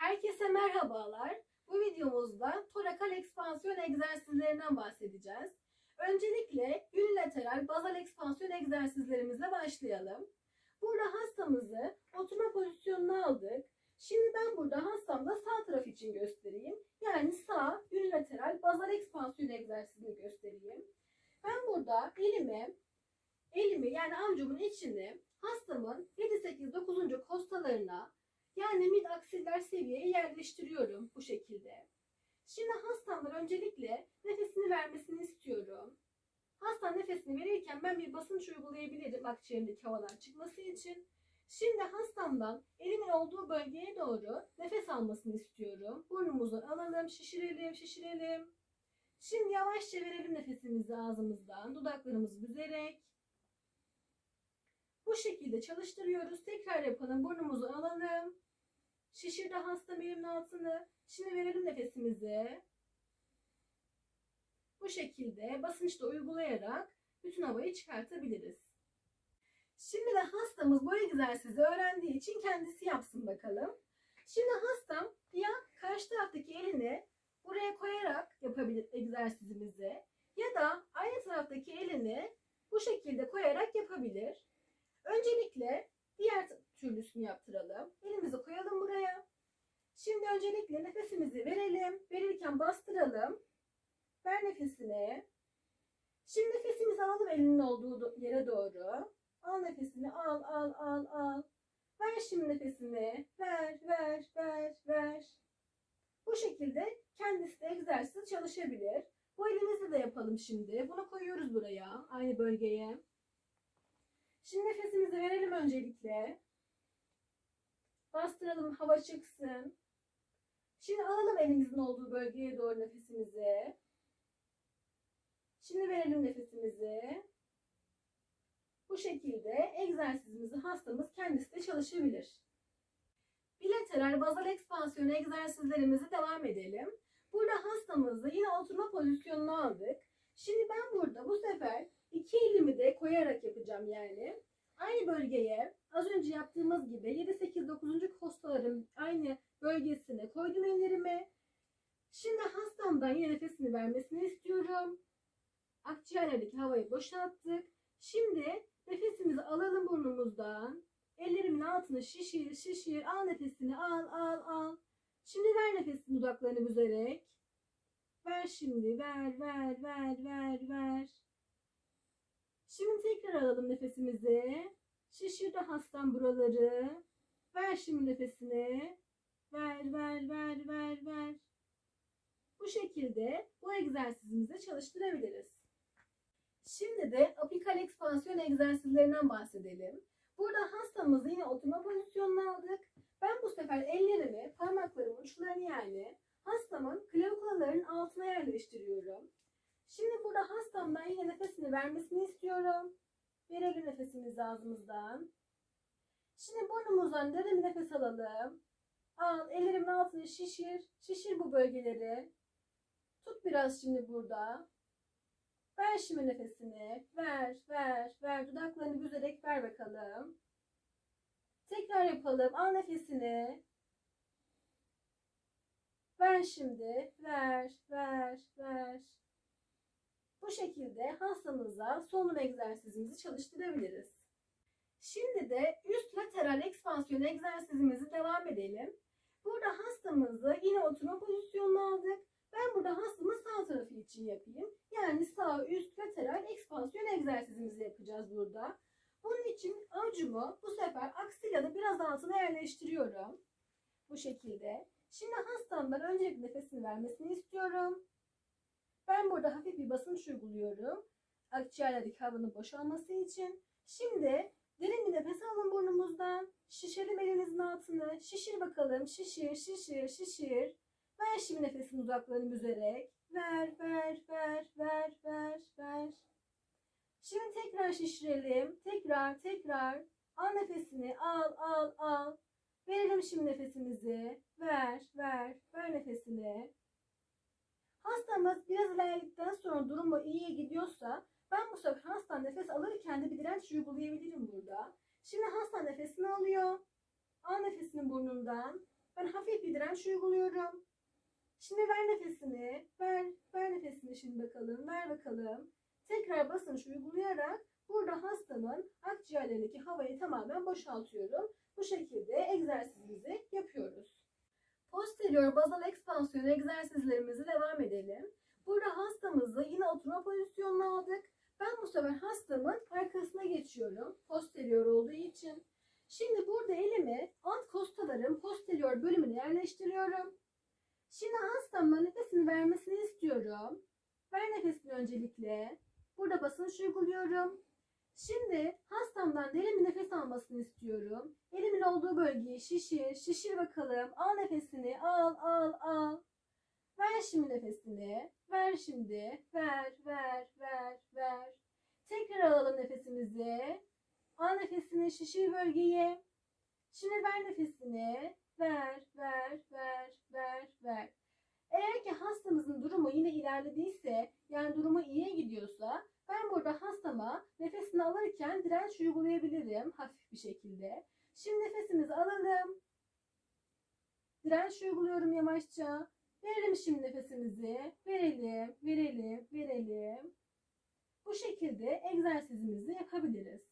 Herkese merhabalar. Bu videomuzda torakal ekspansiyon egzersizlerinden bahsedeceğiz. Öncelikle unilateral bazal ekspansiyon egzersizlerimizle başlayalım. Burada hastamızı oturma pozisyonuna aldık. Şimdi ben burada hastamda sağ taraf için göstereyim. Yani sağ unilateral bazal ekspansiyon egzersizini göstereyim. Ben burada elimi elimi yani avucumun içini hastamın 7-8-9. kostalarına yani mid aksiller seviyeye yerleştiriyorum bu şekilde. Şimdi hastamdan öncelikle nefesini vermesini istiyorum. Hasta nefesini verirken ben bir basınç uygulayabilirim akciğerindeki havadan çıkması için. Şimdi hastamdan elimin olduğu bölgeye doğru nefes almasını istiyorum. Burnumuzdan alalım, şişirelim, şişirelim. Şimdi yavaşça verelim nefesimizi ağzımızdan, dudaklarımızı büzerek. Şekilde çalıştırıyoruz. Tekrar yapalım. Burnumuzu alalım. Şişirdi hasta elimin altını. Şimdi verelim nefesimizi. Bu şekilde basınçla uygulayarak bütün havayı çıkartabiliriz. Şimdi de hastamız bu egzersizi öğrendiği için kendisi yapsın bakalım. Şimdi hastam ya karşı taraftaki elini buraya koyarak yapabilir egzersizimizi ya da aynı taraftaki elini bu şekilde koyarak yapabilir. Öncelikle diğer türlüsünü yaptıralım. Elimizi koyalım buraya. Şimdi öncelikle nefesimizi verelim. Verirken bastıralım. Ver nefesini. Şimdi nefesimizi alalım elinin olduğu yere doğru. Al nefesini al al al al. Ver şimdi nefesini. Ver ver ver ver. Bu şekilde kendisi de egzersiz çalışabilir. Bu elimizle de yapalım şimdi. Bunu koyuyoruz buraya. Aynı bölgeye. Şimdi nefesimizi verelim öncelikle. Bastıralım hava çıksın. Şimdi alalım elimizin olduğu bölgeye doğru nefesimizi. Şimdi verelim nefesimizi. Bu şekilde egzersizimizi hastamız kendisi de çalışabilir. Bilateral bazal ekspansiyon egzersizlerimizi devam edelim. Burada hastamızı yine oturma pozisyonuna aldık. Şimdi ben burada bu sefer iki elimi de koyarak yapacağım yani. Aynı bölgeye az önce yaptığımız gibi 7, 8, 9. kostaların aynı bölgesine koydum ellerimi. Şimdi hastamdan yine nefesini vermesini istiyorum. Akciğerlerdeki havayı boşalttık. Şimdi nefesimizi alalım burnumuzdan. Ellerimin altını şişir şişir. Al nefesini al al al. Şimdi ver nefesini dudaklarını büzerek. Ver şimdi ver ver ver ver ver. Şimdi tekrar alalım nefesimizi. Şişirdi hastam buraları. Ver şimdi nefesini. Ver ver ver ver ver. Bu şekilde bu egzersizimizi çalıştırabiliriz. Şimdi de apikal ekspansiyon egzersizlerinden bahsedelim. Burada hastamızı yine oturma pozisyonuna aldık. Ben bu sefer ellerimi parmaklarımın uçlarını yani hastamın klavikalarının altına yerleştiriyorum. Şimdi burada hastamdan yine nefesini vermesini istiyorum. Verelim nefesimizi ağzımızdan. Şimdi burnumuzdan derin nefes alalım. Al ellerimin altını şişir. Şişir bu bölgeleri. Tut biraz şimdi burada. Ver şimdi nefesini. Ver, ver, ver. Dudaklarını büzerek ver bakalım. Tekrar yapalım. Al nefesini. Ver şimdi. Ver, ver, ver. Bu şekilde hastamıza solunum egzersizimizi çalıştırabiliriz. Şimdi de üst lateral ekspansiyon egzersizimizi devam edelim. Burada hastamızı yine oturma pozisyonuna aldık. Ben burada hastamın sağ tarafı için yapayım. Yani sağ üst lateral ekspansiyon egzersizimizi yapacağız burada. Bunun için avucumu bu sefer aksilanı biraz altına yerleştiriyorum. Bu şekilde. Şimdi hastamdan öncelikle nefesini vermesini istiyorum. Ben burada hafif bir basınç uyguluyorum. Akciğerlerdeki havanın boşalması için. Şimdi derin bir nefes alın burnumuzdan. Şişirelim elinizin altını. Şişir bakalım. Şişir, şişir, şişir. Ver şimdi nefesini dudaklarını büzerek. Ver, ver, ver, ver, ver, ver. Şimdi tekrar şişirelim. Tekrar, tekrar. Al nefesini. Al, al, al. Verelim şimdi nefesimizi. Ver, ver, ver nefesini. Hastamız biraz ilerledikten sonra durumu iyiye gidiyorsa ben bu sefer hasta nefes alırken de bir direnç uygulayabilirim burada. Şimdi hasta nefesini alıyor. Al nefesini burnundan. ben hafif bir direnç uyguluyorum. Şimdi ver nefesini. Ver, ver nefesini şimdi bakalım. Ver bakalım. Tekrar basınç uygulayarak burada hastamın akciğerlerindeki havayı tamamen boşaltıyorum. Bu şekilde egzersizimizi yapıyoruz. Posterior bazal ekspansiyon egzersizlerimizi devam edelim. Burada hastamızı yine oturma pozisyonuna aldık. Ben bu sefer hastamın arkasına geçiyorum. Posterior olduğu için. Şimdi burada elimi alt kostaların posterior bölümüne yerleştiriyorum. Şimdi hastamın nefesini vermesini istiyorum. Ver nefesini öncelikle. Burada basınç uyguluyorum. Şimdi hastamdan derin bir nefes almasını istiyorum. Elimin olduğu bölgeyi şişir, şişir bakalım. Al nefesini, al, al, al. Ver şimdi nefesini. Ver şimdi. Ver, ver, ver, ver. Tekrar alalım nefesimizi. Al nefesini, şişir bölgeyi. Şimdi ver nefesini. Ver, ver, ver, ver, ver. Eğer ki hastamızın durumu yine ilerlediyse, yani durumu iyiye gidiyorsa, ben burada hastama nefesini alırken direnç uygulayabilirim hafif bir şekilde. Şimdi nefesimizi alalım. Direnç uyguluyorum yavaşça. Verelim şimdi nefesimizi. Verelim, verelim, verelim. Bu şekilde egzersizimizi yapabiliriz.